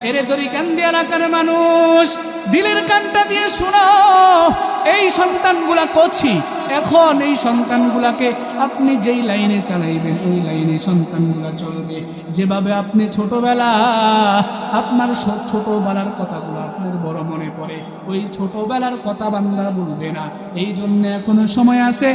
এরে দড়ি কান্দি এলাকার মানুষ? দিলের কানটা দিয়ে শোনো এই সন্তানগুলা কছি এখন এই সন্তানগুলাকে আপনি যেই লাইনে চালাইবেন, ওই লাইনে সন্তানগুলা চলবে। যেভাবে আপনি ছোটবেলা, আপনার ছোটবেলার কথাগুলো আপনার বড় মনে পড়ে, ওই ছোটবেলার কথা বান্দা বলবে না। এই জন্য এখনও সময় আছে।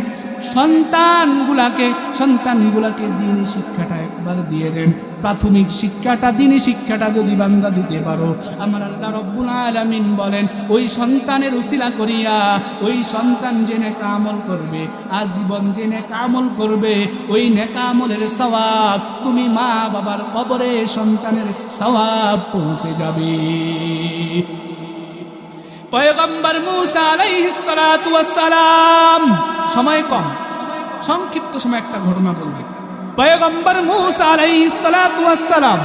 সন্তানগুলাকে সন্তানগুলাকে দিনই শিক্ষাটা একবার দিয়ে দেন। প্রাথমিক শিক্ষাটা দিনই শিক্ষাটা যদি বান্দা দিতে পারো। আমার আল্লাহ রব্বুল আলামিন বলেন, ওই সন্তানের উসিলা করিয়া, ওই সন্তান যে নেকা আমল করবে, আজীবন যে নেকা আমল করবে, ওই নেকা আমলের সওয়াব তুমি মা বাবার কবরে সন্তানের সওয়াব পৌঁছে যাবে। পয়গম্বর মুসা আলাইহিস সালাতু ওয়াস সালাম সময় কম, সংক্ষিপ্ত সময় একটা ঘটনা বলবে। পয়গম্বর মুসা আলাইহিস সালাম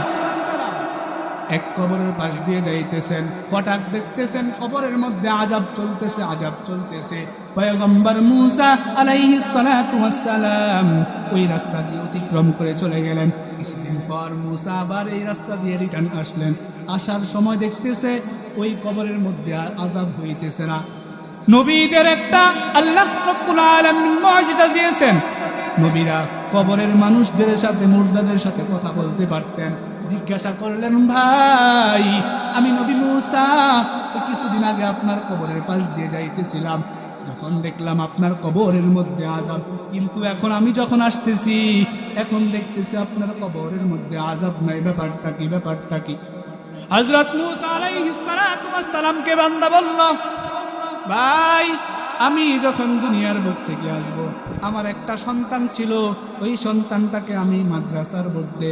এক কবরের পাশ দিয়ে যাইতেছেন। হঠাৎ দেখতেছেন কবরের মধ্যে আজাব চলতেছে আজাব চলতেছে। পয়গম্বর মুসা ওয়াস সালাম ওই রাস্তা দিয়ে অতিক্রম করে চলে গেলেন। কিছুদিন পর মুসা আবার এই রাস্তা দিয়ে রিটার্ন আসলেন। আসার সময় দেখতেছে ওই কবরের মধ্যে আর আজাব হইতেছে না। নবীদের একটা আল্লাহ দিয়েছেন। নবীরা কবরের মানুষদের সাথে, মুর্দাদের সাথে কথা বলতে পারতেন। জিজ্ঞাসা করলেন, ভাই, আমি নবী মুসা কিছুদিন আগে আপনার কবরের পাশ দিয়ে যাইতেছিলাম। যখন দেখলাম আপনার কবরের মধ্যে আজাব কিন্তু এখন আমি যখন আসতেছি, এখন দেখতেছি আপনার কবরের মধ্যে আজাব নাই। ব্যাপারটা কি ব্যাপারটা কি? হযরত মুসা আলাইহিস সালাতু ওয়াস সালামকে বান্দা বলল, ভাই আমি যখন দুনিয়ার বুক থেকে আসব, আমার একটা সন্তান ছিল, ওই সন্তানটাকে আমি মাদ্রাসার মধ্যে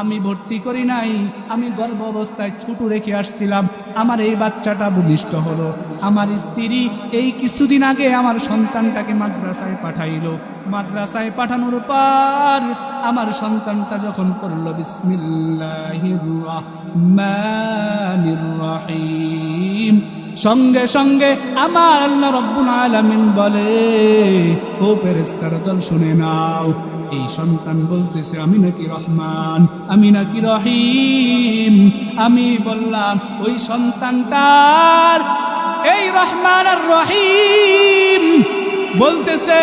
আমি ভর্তি করি নাই, আমি গর্ভ অবস্থায় ছোট রেখে আসছিলাম, আমার এই বাচ্চাটা ভূমিষ্ঠ হলো। আমার স্ত্রী এই কিছুদিন আগে আমার সন্তানটাকে মাদ্রাসায় পাঠাইলো। মাদ্রাসায় পাঠানোর পর আমার সন্তানটা যখন পড়ল, বিসমিল্লাহির রহিম সঙ্গে সঙ্গে আমার আল্লাহ রব্বুল আলামিন বলে, ও ফেরেস্তার দল, শুনে নাও, এই সন্তান বলতেছে, আমি নাকি রহমান, আমি নাকি রহিম। আমি বললাম, ওই সন্তানটার এই রহমান আর রহিম। বলতেছে,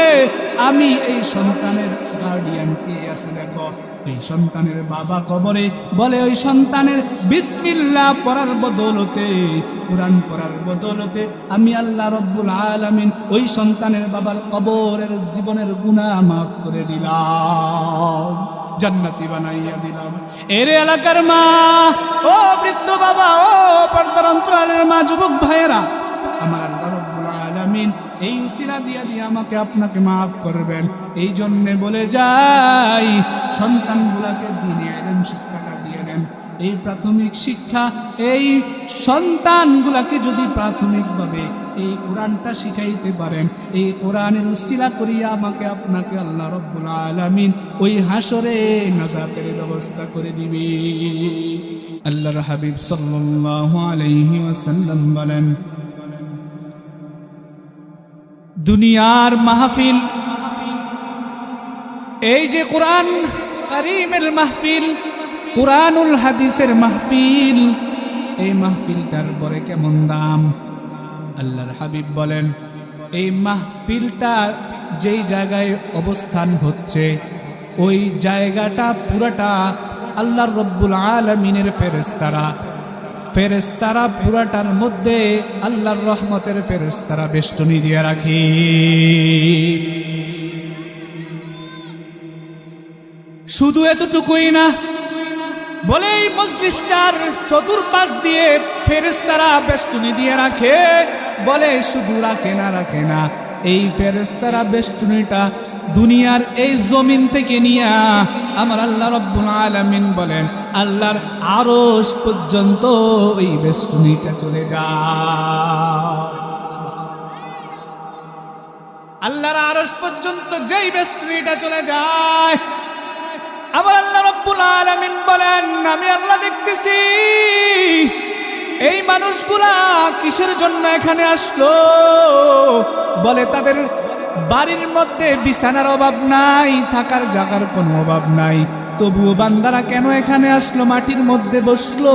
আমি এই সন্তানের গার্ডিয়ান কে আছে দেখো? এই সন্তানের বাবা কবরে বলে, ওই সন্তানের বিসমিল্লাহ পড়ার বদলতে, কোরআন পড়ার বদলতে আমি আল্লাহ রব্বুল আলামিন ওই সন্তানের বাবার কবরের জীবনের গুনাহ মাফ করে দিলাম, জান্নাতি বানাইয়া দিলাম। এর এলাকার মা, ও বৃদ্ধ বাবা, ও পর্দার অন্তরালের মা, যুবক ভাইয়েরা এই উসিলা দিয়া দিয়ে আমাকে আপনাকে মাফ করবেন। এই জন্যে বলে যাই, সন্তানগুলাকে দিনে এলেন শিক্ষাটা দিয়ে দেন এই প্রাথমিক শিক্ষা, এই সন্তানগুলাকে যদি প্রাথমিকভাবে এই কোরআনটা শিখাইতে পারেন, এই কোরআনের উসিলা করিয়া আমাকে আপনাকে আল্লাহ রব্বুল আলামিন ওই হাসরে নাজাতের ব্যবস্থা করে দিবে। আল্লাহর হাবিব সাল্লাল্লাহু আলাইহি ওয়াসাল্লাম বলেন দুনিয়ার মাহফিল। এই যে কোরআন করিমের মাহফিল, কোরআনুল হাদিসের মাহফিল, এই মাহফিলটার পরে কেমন দাম? আল্লাহর হাবিব বলেন, এই মাহফিলটা যেই জায়গায় অবস্থান হচ্ছে, ওই জায়গাটা পুরাটা আল্লাহর রব্বুল আলমিনের ফেরেস্তারা ফেরেস্তারা পুরাটার মধ্যে আল্লাহর রহমতের ফেরেস্তারা বেষ্টনী দিয়ে রাখি। শুধু এতটুকুই না, বলে এই মসজিদটার চতুর্পাশ দিয়ে ফেরেস্তারা বেষ্টনী দিয়ে রাখে, বলে শুধু রাখে না রাখে না। এই ফেরেস্তারা বেষ্টনীটা দুনিয়ার এই জমিন থেকে নিয়া আমার আল্লাহ রব্বুল আলামিন বলেন, আল্লাহর আরশ পর্যন্ত এই বেষ্টনীটা চলে যায় আল্লাহর আরশ পর্যন্ত যেই বেষ্টনীটা চলে যায়, আমার আল্লাহ রব্বুল আলামিন বলেন, আমি আল্লাহ দেখতেছি এই মানুষগুলা কিসের জন্য এখানে আসলো? বলে তাদের বাড়ির মধ্যে বিছানার অভাব নাই, থাকার জায়গার কোনো অভাব নাই। তবুও বান্দারা কেন এখানে আসলো? মাটির মধ্যে বসল।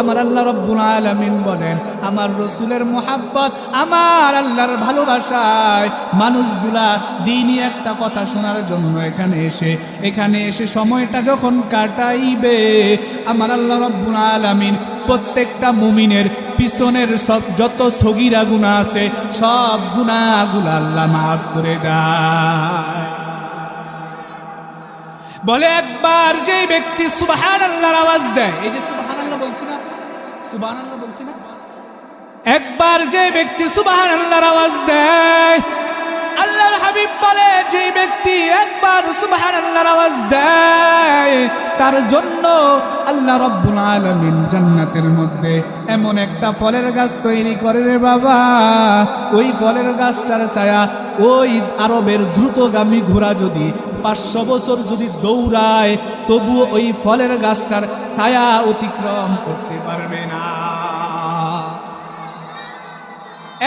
আমার আল্লাহ রব্বুল আলামিন বলেন, আমার রসুলের মোহাব্বত, আমার আল্লাহর ভালোবাসায় মানুষগুলা দিনই একটা কথা শোনার জন্য এখানে এসে এখানে এসে সময়টা যখন কাটাইবে, আমার আল্লাহ রব্বুল আলামিন প্রত্যেকটা মুমিনের পিছনের সব যত সগিরা গুণা আছে, সব গুণাগুলো আল্লাহ মাফ করে দেয়। বলে একবার যে ব্যক্তি সুবাহান আল্লাহর আওয়াজ দেয়, এই যে সুবাহান আল্লাহ বলছি না সুবাহান আল্লাহ বলছি না, একবার যে ব্যক্তি সুবাহান আল্লাহর আওয়াজ দেয়, আল্লাহর হাবিব বলে যে ব্যক্তি একবার সুবাহান আল্লাহর আওয়াজ দেয়, তার জন্য আল্লাহ রব্বুল আলামিন জান্নাতের মধ্যে এমন একটা ফলের গাছ তৈরি করে রে বাবা। ওই ফলের গাছটার ছায়া ওই আরবের দ্রুতগামী ঘোড়া যদি পাঁচশো বছর যদি দৌড়ায়, তবুও ওই ফলের গাছটার ছায়া অতিক্রম করতে পারবে না।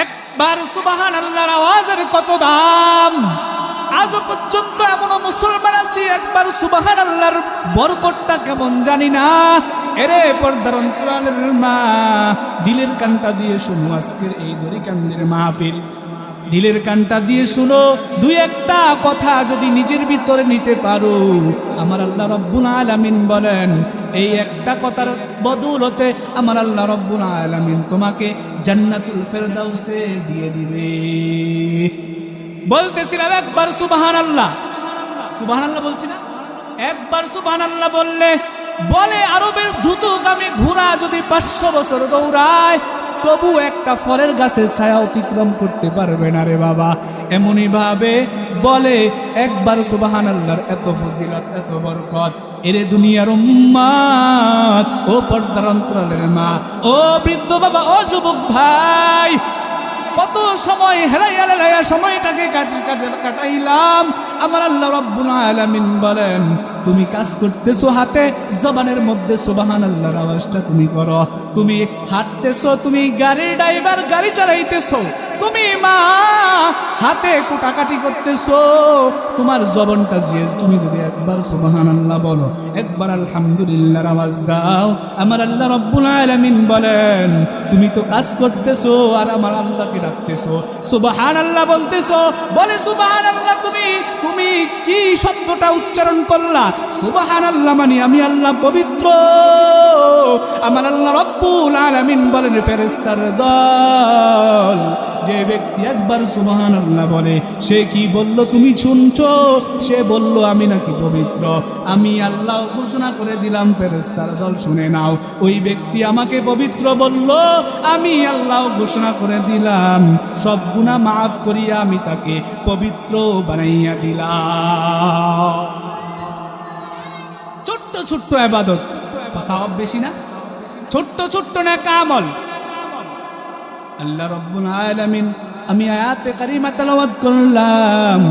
একবার সুবাহান আল্লাহর আওয়াজের কত দাম? আজও পর্যন্ত এমন মুসলমান আছি, একবার সুবাহান আল্লাহর বরকটটা কেমন জানি না। এরে পর্দার অন্তরালের মা, দিলের কানটা দিয়ে শুনো আজকের এই দরিকান্দের মাহফিল। দিলের কানটা দিয়ে শুনো, দুই একটা কথা যদি নিজের ভিতরে নিতে পারো। আমার আল্লাহ রব্বুল আলামিন বলেন, এই একটা কথার বদৌলতে আমার আল্লাহ রব্বুল আলামিন তোমাকে জান্নাতুল ফেরদাউসে দিয়ে দিবে। বলতেছিলাম একবার সুবাহান আল্লাহ সুবাহান আল্লাহ বলছি না? একবার সুবাহান আল্লাহ বললে, বলে আরবের দ্রুতগামী ঘোড়া যদি পাঁচশো বছর দৌড়ায় তবু একটা ফলের গাছের ছায়া অতিক্রম করতে পারবে না রে বাবা। এমনই ভাবে বলে, একবার সুবাহান আল্লাহর এত ফজিলত, এত বরকত, এরে দুনিয়ার উম্মাত ও পর্দার অন্তরালের মা, ও বৃদ্ধ বাবা, ও যুবক ভাই, কত সময় হেলাইয়া হেলাইয়া সময়টাকে কাজের কাজে কাটাইলাম আমার আল্লাহ রব্বুল আলামিন বলেন, তুমি কাজ করতেছো হাতে, জবানের মধ্যে সুবহান আল্লাহর আওয়াজটা তুমি করো। তুমি হাঁটতেছো, তুমি গাড়ি ড্রাইভার, গাড়ি চালাইতেছো। তুমি মা, হাতে কোটাকাটি করতেছো। তোমার জবনটা যে, তুমি যদি একবার সুবহান আল্লাহ বলো, একবার আলহামদুলিল্লাহর আওয়াজ দাও। আমার আল্লাহ রব্বুল আলামিন বলেন, তুমি তো কাজ করতেছো আর আমার আল্লাহকে ডাকতেছো। সুবহান আল্লাহ বলতেছো, বলে সুবহান আল্লাহ তুমি তুমি কি শব্দটা উচ্চারণ করলা? সুবাহান আল্লাহ মানে আমি আল্লাহ পবিত্র। আমার আল্লাহ রব্বুল আলামিন বলেন ফেরেস্তার দল। যে ব্যক্তি একবার সুবহান আল্লাহ বলে, সে কি বলল, তুমি শুনছো? সে বলল, আমি নাকি পবিত্র। আমি আল্লাহ ঘোষণা করে দিলাম ফেরেস্তার দল শুনে নাও। ওই ব্যক্তি আমাকে পবিত্র বলল, আমি আল্লাহ ঘোষণা করে দিলাম, সব গুণা মাফ করিয়া আমি তাকে পবিত্র বানাইয়া দিলাম। ছোট্ট ছোট্ট আবাদত। সওয়াব বেশি না? ছোট্ট ছোট্ট না কামল আল্লাহ রব্বুল আলামিন, আমি আয়াতে কারিমা তেলাওয়াত করলাম।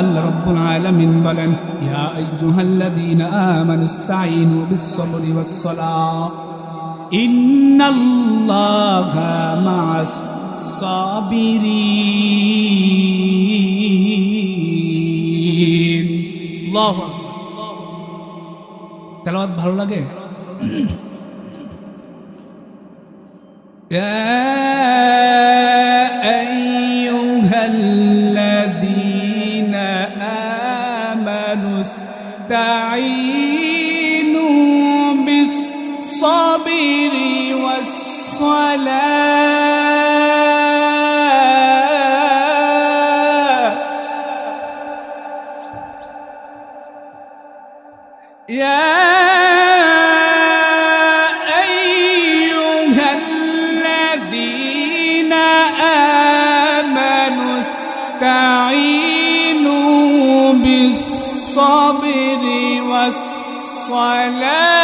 আল্লাহ রব্বুল আলামিন বলেন, ইয়া আইয়ুহাল্লাযীনা আমানু ইসতাঈনু বিস-সাবরি ওয়াস-সালাহ ইন্নাল্লাহা মা'আস সাবিরিন। আল্লাহু তেলাওয়াত ভালো লাগে? يا أيها الذين آمنوا استعينوا بالصبر والصلاة. صلاة.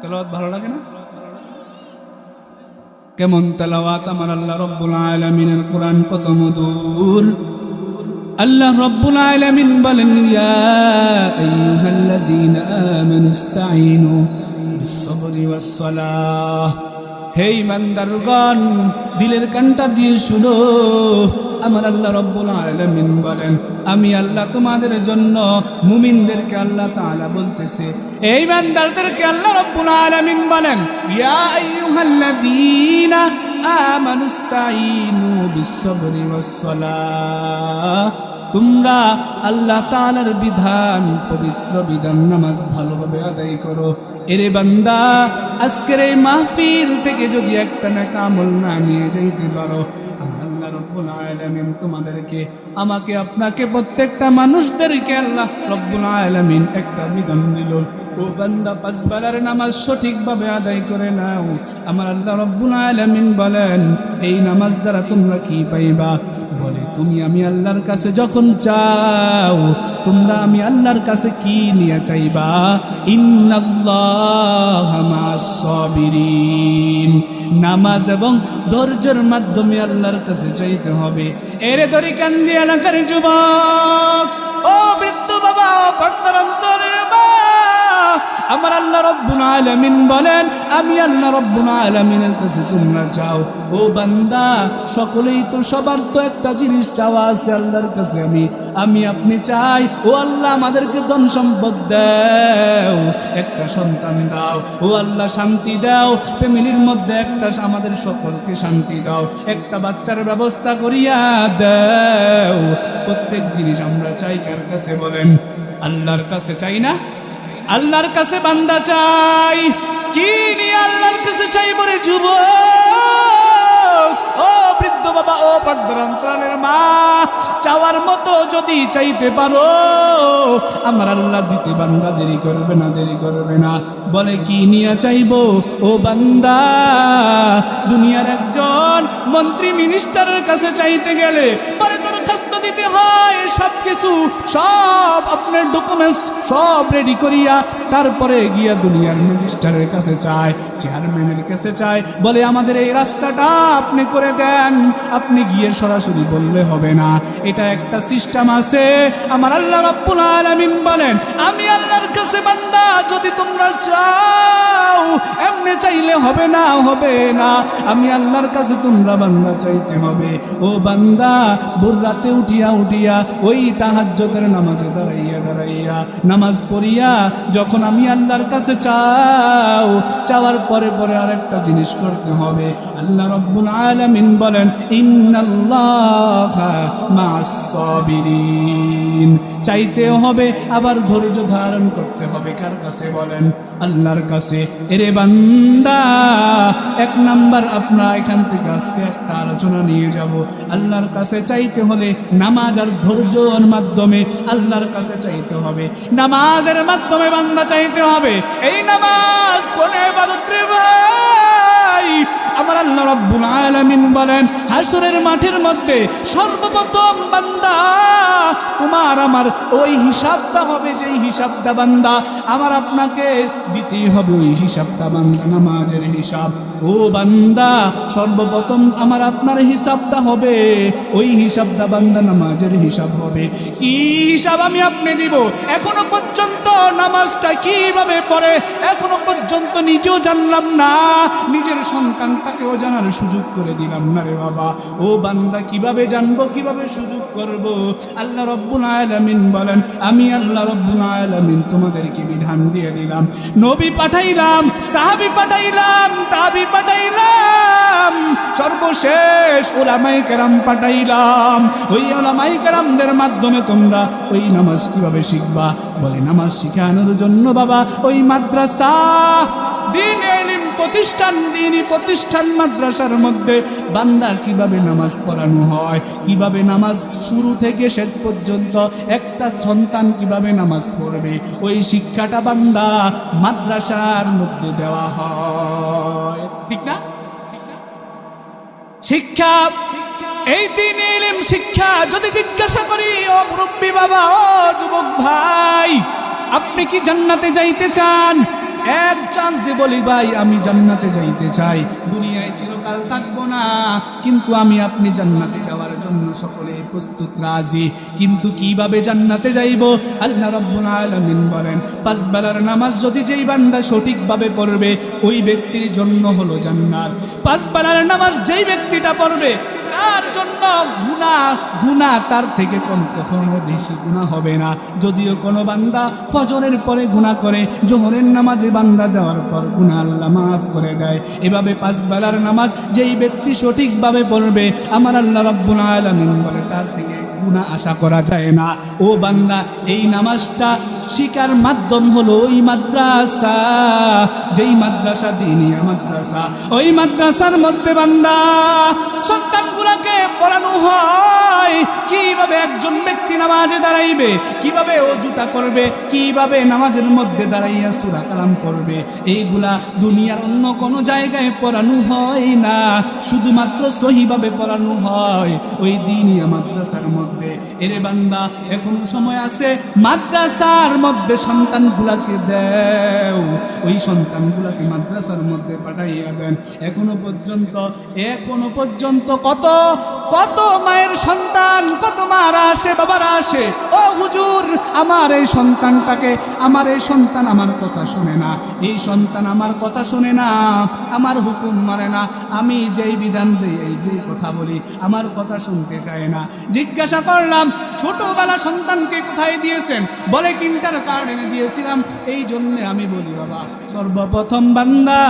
তেলাওয়াত ভালো লাগে না? কেমন তেলাওয়াত? আমার আল্লাহ রব্বুল আলামিনের কোরআন কত মধুর। আল্লাহ রব্বুল আলামিন বলেন হে ইমানদারগণ দিলের কানটা দিয়ে শুনো। আমার আল্লাহ রব্বুল আলমিন বলেন, আমি আল্লাহ তোমাদের জন্য মুমিনদেরকে আল্লাহ তাআলা বলতেছে। এই ইমানদারদেরকে আল্লাহ রব্বুল আলামিন বলেন তোমরা আল্লাহ তাআলার বিধান, পবিত্র বিধান, নামাজ ভালোভাবে আদায় করো। এরে বান্দা, আজকের এই মাহফিল থেকে যদি একটা না কামল না নিয়ে যাইতে পারো রব্বুল আলমিন তোমাদেরকে আমাকে আপনাকে প্রত্যেকটা মানুষদেরকে আল্লাহ রব্বুল আলমিন একটা বিধান দিল। ও বান্দা, পাঁচ নামাজ সঠিকভাবে আদায় করে নাও। আমার আল্লাহ রব্বুল আলামিন বলেন, এই নামাজ দ্বারা তোমরা কি পাইবা? বলে, তুমি আমি আল্লাহর কাছে যখন চাও, তোমরা আমি আল্লাহর কাছে কি নিয়ে চাইবা? ইন্নাল্লাহ মা'আস সাবিরিন। নামাজ এবং ধৈর্যের মাধ্যমে আল্লাহর কাছে চাইতে হবে। এরে দড়ি কান্দি এলাকার যুবক! রব্বুল আলামিন বলেন, আমি আল্লাহ রব্বুল আলামিনের কাছে তোমরা যাও। ও বান্দা, সকলেই তো সবার তো একটা জিনিস চাওয়া আছে আল্লাহর কাছে আমি। আমি, আপনি চাই, ও আল্লাহ আমাদেরকে ধন সম্পদ দাও। একটা সন্তান দাও, ও আল্লাহ শান্তি দাও। ফ্যামিলির মধ্যে একটা আমাদের সকলকে শান্তি দাও। একটা বাচ্চার ব্যবস্থা করিয়া দাও। প্রত্যেক জিনিস আমরা চাই কার কাছে বলেন? আল্লাহর কাছে চাই না? আল্লাহর কাছে বান্দা চাই। কি নিয়ে আল্লাহর কাছে চাই বলে যুব ও বৃদ্ধ বাবা, ও পদ্মান্তরালের মা, চাওয়ার মতো যদি চাইতে পারো, আমার আল্লাহ দিতে বান্দা দেরি করবে না, দেরি করবে না। বলে কি নিয়ে চাইব? ও বান্দা, দুনিয়ার একজন মন্ত্রী মিনিস্টারের কাছে চাইতে গেলে পরে দরখাস্ত দিতে হয় সব কিছু সব আপনার ডকুমেন্টস সব রেডি করিয়া তারপরে গিয়া দুনিয়ার ম্যাজিস্ট্রেটের কাছে চায় চেয়ারম্যানের কাছে চায়, বলে, আমাদের এই রাস্তাটা আপনি করে দেন। আপনি গিয়ে সরাসরি বললে হবে না। এটা একটা সিস্টেম আছে। আমার আল্লাহ রব্বুল আলামিন বলেন, আমি আল্লাহর কাছে বান্দা, যদি তোমরা চাও, এমনি চাইলে হবে না হবে না। আমি আল্লাহর কাছে তোমরা বান্দা চাইতে হবে। ও বান্দা ভোর রাতে উঠিয়া উঠিয়া ওই তাহাজ্জতের নামাজে দাঁড়াইয়া দাঁড়াইয়া নামাজ পড়িয়া যখন আমি আল্লাহর কাছে চাও, চাওয়ার পরে পরে আরেকটা জিনিস করতে হবে। আল্লাহ রব্বুল আলামিন বলেন চাইতেও হবে, আবার ধৈর্য ধারণ করতে হবে। কার কাছে বলেন? আল্লাহর কাছে। এরে বান্দা, এক নাম্বার আপনার এখান থেকে আজকে একটা আলোচনা নিয়ে যাব। আল্লাহর কাছে চাইতে হলে নামাজ আর ধৈর্যর মাধ্যমে আল্লাহর কাছে চাইতে হবে। নামাজের মাধ্যমে বান্দা চাইতে হবে। এই নামাজ কোন ইবাদত রে ভাই? রাব্বুল আলামিন বলেন, হাসরের মাঠের মধ্যে সর্বপ্রথম বান্দা, তোমার আমার ওই হিসাবটা হবে যেই হিসাবটা বান্দা। আমার আপনাকে দিতেই হবে ওই হিসাবটা বান্দা, নামাজের হিসাব। ও বান্দা, সর্বপ্রথম আমার আপনার হিসাবটা হবে, ওই হিসাবটা বান্দা নামাজের হিসাব হবে। কি হিসাব আমি আপনি দিব? এখনও পর্যন্ত নামাজটা কীভাবে পড়ে এখনও পর্যন্ত নিজেও জানলাম না। নিজের সন্তানটাকেও জানার সুযোগ করে দিলাম না রে বাবা। ও বান্দা, কীভাবে জানব, কীভাবে সুযোগ করব? আল্লাহ রব্বুল আলামিন বলেন, আমি আল্লাহ রব্বুল আলামিন তোমাদেরকে বিধান দিয়ে দিলাম। নবী পাঠাইলাম, সাহাবি পাঠাইলাম, তাবি পাঠাইলাম, সর্বশেষ ওলামাই কেরাম পাঠাইলাম। ওই ওলামাই কেরামদের মাধ্যমে তোমরা ওই নামাজ কীভাবে শিখবা? বলে, নামাজ শিখানোর জন্য বাবা, ওই মাদ্রাসা। দিন এলিম প্রতিষ্ঠান, দিনই প্রতিষ্ঠান মাদ্রাসার মধ্যে। বান্দা কীভাবে নামাজ পড়ানো হয়, কীভাবে নামাজ শুরু থেকে শেষ পর্যন্ত, একটা সন্তান কীভাবে নামাজ পড়বে, ওই শিক্ষাটা বান্দা মাদ্রাসার মধ্যে দেওয়া হয়। ঠিক না? শিক্ষা, এই দিন এলিম শিক্ষা, যদি জিজ্ঞাসা করি, ও মুরব্বী বাবা, ও যুবক ভাই আপনি কি জান্নাতে যাইতে চান? এক চান্সে বলি, ভাই, আমি জান্নাতে যাইতে চাই। দুনিয়ায় চিরকাল থাকব না। কিন্তু আমি আপনি জান্নাতে যাওয়ার জন্য সকলে প্রস্তুত রাজি। কিন্তু কীভাবে জান্নাতে যাইব? আল্লাহ রাব্বুল আলামিন বলেন, পাঁচ বেলার নামাজ যদি যেই বান্দা সঠিকভাবে পড়বে, ওই ব্যক্তির জন্য হলো জান্নাত। পাঁচ বেলার নামাজ যেই ব্যক্তিটা পড়বে তার জন্য গুণা গুণা তার থেকে কম কখনো বেশি গুণা হবে না। যদিও কোনো বান্দা ফজরের পরে গুণা করে, জোহরের নামাজে বান্দা যাওয়ার পর গুণা আল্লাহ মাফ করে দেয়। এভাবে পাঁচ বেলার নামাজ যেই ব্যক্তি সঠিকভাবে পড়বে, আমার আল্লাহ রব্বুল আলামিন বলে, তার থেকে গুণা আশা করা যায় না। ও বান্দা, এই নামাজটা শিকার মাধ্যম হলো ওই মাদ্রাসা, যেই মাদ্রাসা দিনিয়া মাদ্রাসা, ওই মাদ্রাসার মধ্যে বান্দা সন্তানগুলোকে পড়ানো হয়। কীভাবে একজন ব্যক্তি নামাজে দাঁড়াইবে, কীভাবে অজুটা করবে, কীভাবে নামাজের মধ্যে দাঁড়াইয়া সুরা কালাম করবে এইগুলা দুনিয়ার অন্য কোনো জায়গায় পড়ানো হয় না। শুধুমাত্র সহিভাবে পড়ানো হয় ওই দিনিয়া মাদ্রাসার মধ্যে। এরে বান্দা, এখন সময় আছে মাদ্রাসার মধ্যে সন্তানগুলাকে দেও। ওই সন্তানগুলাকে মাদ্রাসার মধ্যে পাঠাইয়া দেন। এখনও পর্যন্ত এখনও পর্যন্ত কত কত মায়ের সন্তান, কত মারা আসে, বাবারা আসে। ও হুজুর, আমার এই সন্তানটাকে, আমার এই সন্তান আমার কথা শুনে না। এই সন্তান আমার কথা শুনে না, আমার হুকুম মানে না। আমি যেই বিধান দিই এই যেই কথা বলি, আমার কথা শুনতে চায় না। জিজ্ঞাসা করলাম, ছোটবেলা সন্তানকে কোথায় দিয়েছেন? বলে কিন্টার কার্ড এনে দিয়েছিলাম, এই জন্যে আমি বলি, বাবা, সর্বপ্রথম বান্দা,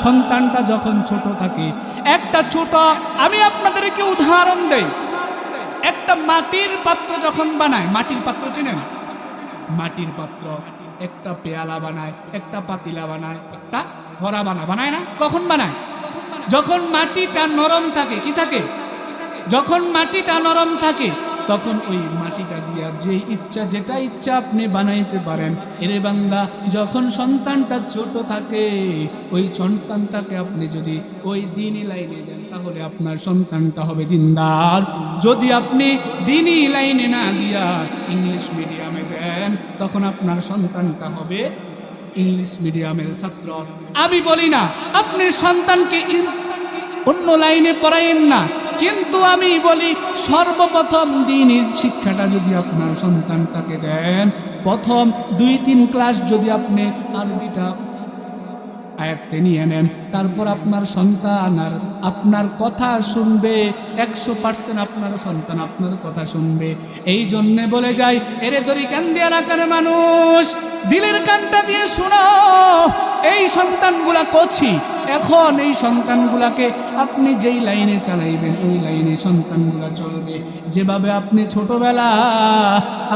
সন্তানটা যখন ছোট থাকে, একটা ছোট, আমি আপনাদেরকে উদাহরণ দেই, একটা মাটির পাত্র যখন বানায়, মাটির পাত্র চিনেন? মাটির পাত্র, একটা পেয়ালা বানায়, একটা পাতিলা বানায়, একটা ভরা বানা, বানায় না? কখন বানায়? যখন মাটিটা নরম থাকে, কি থাকে? যখন মাটিটা নরম থাকে তখন ওই মাটিটা দিয়া যে ইচ্ছা, যেটা ইচ্ছা আপনি বানাইতে পারেন। এরে বান্দা, যখন সন্তানটা ছোট থাকে, ওই সন্তানটাকে আপনি যদি ওই দিনই লাইনে দেন, তাহলে আপনার সন্তানটা হবে দিনদার। যদি আপনি দিনই লাইনে না দিয়া ইংলিশ মিডিয়ামে দেন, তখন আপনার সন্তানটা হবে ইংলিশ মিডিয়ামের ছাত্র। আমি বলি না, আপনি সন্তানকে অন্য লাইনে পড়াইন না। কিন্তু আমি বলি, সর্বপ্রথম দিনের শিক্ষাটা যদি আপনার সন্তানটাকে দেন, প্রথম দুই তিন ক্লাস যদি আপনি আরবিটা আয়াত্তে নিয়ে নেন, তারপর আপনার সন্তান আর আপনার কথা শুনবে, একশো পার্সেন্ট আপনার সন্তান আপনার কথা শুনবে। এই জন্যে বলে যাই, এরে দড়ি কান দিয়ে এলাকার মানুষ? দিলের কানটা দিয়ে শোনো এই সন্তানগুলা কছি এখন এই সন্তানগুলাকে আপনি যেই লাইনে চালাইবেন, ওই লাইনে সন্তানগুলা চলবে। যেভাবে আপনি ছোটবেলা,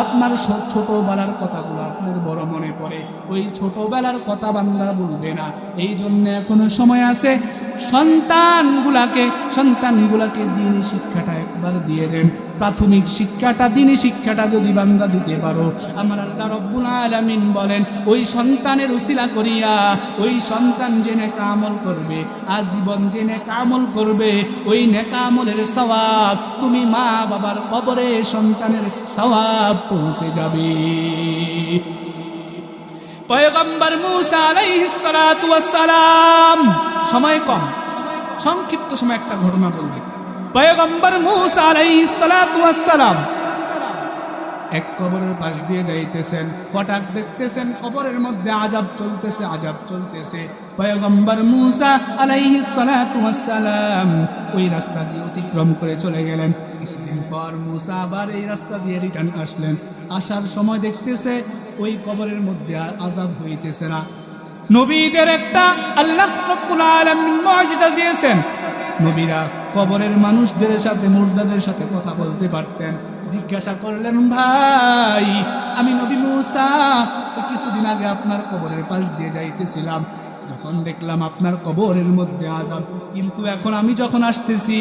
আপনার ছোটবেলার কথাগুলো আপনার বড় মনে পড়ে, ওই ছোটবেলার কথা বান্দা বলবে না। এই জন্য এখনও সময় আছে। সন্তানগুলাকে সন্তানগুলাকে দিনই শিক্ষাটা একবার দিয়ে দেন। প্রাথমিক শিক্ষাটা দিনই শিক্ষাটা যদি বান্দা দিতে পারো। আমার আল্লাহ রব্বুল আলামিন বলেন, ওই সন্তানের উসিলা করিয়া, ওই সন্তান যে নেকা আমল করবে, আজীবন যে নেকা আমল করবে, ওই নেকা আমলের সওয়াব তুমি মা বাবার কবরে সন্তানের সওয়াব পৌঁছে যাবে। পয়গম্বর মুসা আলাইহিস সালাম। সময় কম। সংক্ষিপ্ত সময় একটা ঘটনা বলবে। পয়গম্বর মুসা আলাইহিস সালাতু ওয়াস সালাম এক কবরের পাশ দিয়ে যাইতেছেন, হঠাৎ দেখতেছেন কবরের মধ্যে আজাব চলতেছে আজাব চলতেছে। পয়গম্বর মুসা আলাইহিস সালাতু ওয়াস সালাম ওই রাস্তা দিয়ে অতিক্রম করে চলে গেলেন। কিছুদিন পর মুসা আবার এই রাস্তা দিয়ে রিটার্ন আসলেন। আসার সময় দেখতেছে ওই কবরের মধ্যে আজাব হইতেছে না। নবীদের একটা আল্লাহ দিয়েছেন। নবীরা কবরের মানুষদের সাথে, মুর্দাদের সাথে কথা বলতে পারতেন। জিজ্ঞাসা করলেন, ভাই, আমি নবী মুসা কিছুদিন আগে আপনার কবরের পাশ দিয়ে যাইতেছিলাম। যখন দেখলাম আপনার কবরের মধ্যে আজাব কিন্তু এখন আমি যখন আসতেছি,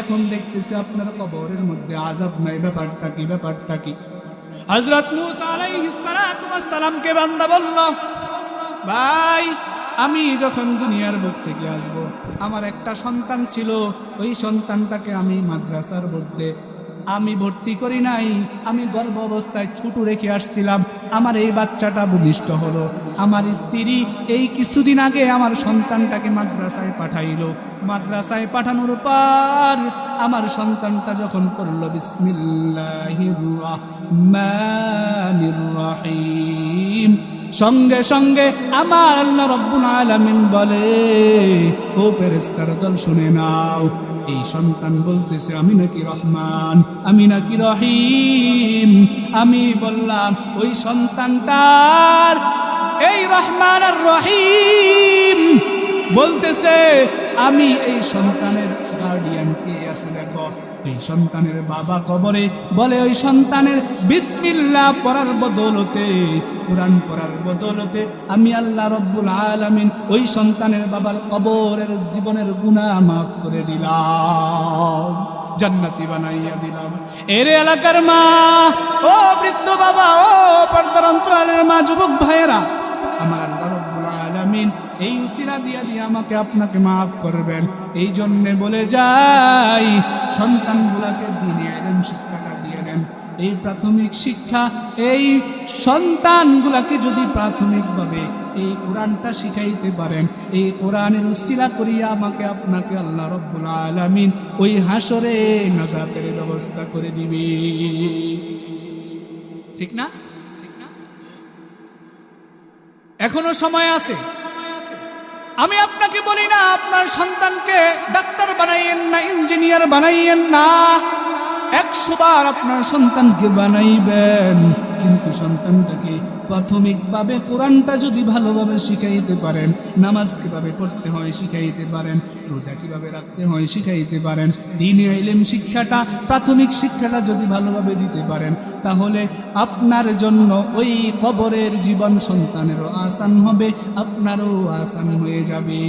এখন দেখতেছি আপনার কবরের মধ্যে আজাব নাই। ব্যাপারটা কি ব্যাপারটা কি? হজরত মুসা আলাইহিস সালামকে বান্দা বলল, ভাই আমি যখন দুনিয়ার বুক থেকে আসব, আমার একটা সন্তান ছিল, ওই সন্তানটাকে আমি মাদ্রাসার মধ্যে আমি ভর্তি করি নাই, আমি গর্ভ অবস্থায় ছুটু রেখে আসছিলাম, আমার এই বাচ্চাটা ভূমিষ্ঠ হলো, আমার স্ত্রী এই কিছুদিন আগে আমার সন্তানটাকে মাদ্রাসায় পাঠাইল, মাদ্রাসায় পাঠানোর পর আমার সন্তানটা যখন পড়ল, বিসমিল্লাহির রহিম। সঙ্গে সঙ্গে আমার আল্লাহ রব্বুল আলামিন বলে, ও ফেরেস্তার দল শুনে নাও, এই সন্তান বলতেছে, আমি নাকি রহমান, আমি নাকি রহিম। আমি বললাম, ওই সন্তানটার এই রহমান আর রহিম। বলতেছে, আমি এই সন্তানের গার্ডিয়ান কে আছে দেখো সেই সন্তানের বাবা কবরে বলে, ওই সন্তানের বিসমিল্লাহ পড়ার বদলতে, কোরআন পড়ার বদলতে আমি আল্লাহ রব্বুল আলামিন ওই সন্তানের বাবার কবরের জীবনের গুনাহ মাফ করে দিলাম, জান্নাতি বানাইয়া দিলাম। এর এলাকার মা, ও বৃদ্ধ বাবা, ও পর্দার অন্তরালের মা, যুবক ভাইয়েরা এই উসিলা দিয়া দিয়ে আমাকে আপনাকে মাফ করবেন। এই জন্যে বলে যাই, সন্তানগুলাকে দিনে এলেন শিক্ষাটা দিয়ে দেন এই প্রাথমিক শিক্ষা, এই সন্তানগুলাকে যদি প্রাথমিকভাবে এই কোরআনটা শিখাইতে পারেন, এই কোরআনের উসিলা করিয়া আমাকে আপনাকে আল্লাহ রব্বুল আলামিন ওই হাসরে নাজাতের ব্যবস্থা করে দিবে। ঠিক না? ঠিক না? এখনও সময় আছে? আমি আপনাকে বলি না, আপনার সন্তানকে ডাক্তার বানাইয়েন না, ইঞ্জিনিয়ার বানাইয়েন না। একশো বার আপনার সন্তানকে বানাইবেন, কিন্তু সন্তানটাকে প্রাথমিকভাবে কোরআনটা যদি ভালোভাবে শিখাইতে পারেন, নামাজ কীভাবে পড়তে হয় শিখাইতে পারেন, রোজা কীভাবে রাখতে হয় শিখাইতে পারেন, দিনে আইলেম শিক্ষাটা, প্রাথমিক শিক্ষাটা যদি ভালোভাবে দিতে পারেন, তাহলে আপনার জন্য ওই কবরের জীবন সন্তানেরও আসান হবে, আপনারও আসান হয়ে যাবে।